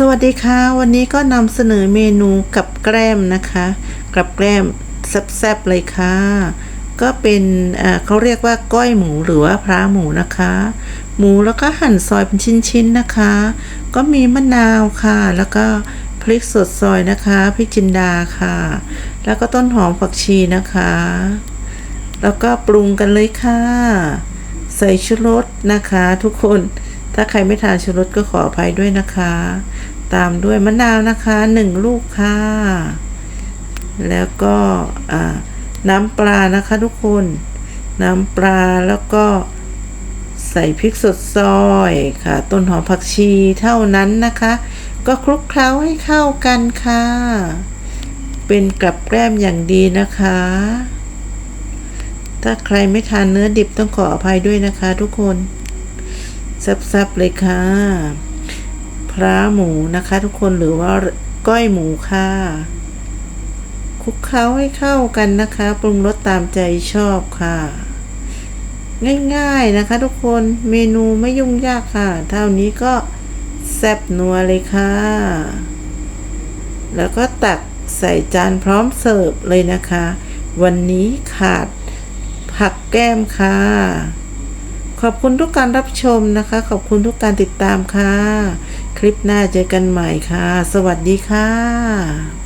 สวัสดีค่ะ วันนี้ก็นำเสนอเมนูกับแกล้มนะคะกับแกล้มแซ่บๆเลยค่ะ ก็เป็นเขาเรียกว่าก้อยหมูหรือว่าพร้าหมูนะคะ หมูแล้วก็หั่นซอยเป็นชิ้นๆนะคะ ก็มีมะนาวค่ะ แล้วก็พริกสดซอยนะคะพริกจินดาค่ะ แล้วก็ต้นหอมผักชีนะคะ แล้วก็ปรุงกันเลยค่ะ ใส่ชูรสนะคะ ทุกคน ถ้าใครไม่ทานชูรสก็ขออภัยด้วยนะคะ ตามด้วยมะนาวนะคะหนึ่งลูกค่ะ แล้วก็น้ำปลานะคะทุกคน น้ำปลาแล้วก็ใส่พริกสดซอยค่ะ ต้นหอมผักชีเท่านั้นนะคะ ก็คลุกเคล้าให้เข้ากันค่ะ เป็นกับแกล้มอย่างดีนะคะ ถ้าใครไม่ทานเนื้อดิบต้องขออภัยด้วยนะคะทุกคน ซ่บๆเลยค่ะ พร้าหมูนะคะ ทุกคนหรือว่าก้อยหมูค่ะคลุกเคล้าให้เข้ากันนะคะ ปรุงรสตามใจชอบค่ะ ง่ายๆนะคะ ทุกคนเมนูไม่ยุ่งยากค่ะ เท่านี้ก็แซ่บนัวเลยค่ะ แล้วก็ตักใส่จานพร้อมเสิร์ฟเลยนะคะ วันนี้ขาดผักแก้มค่ะ ขอบคุณทุกการรับชมนะคะ ขอบคุณทุกการติดตามค่ะ คลิปหน้าเจอกันใหม่ค่ะ สวัสดีค่ะ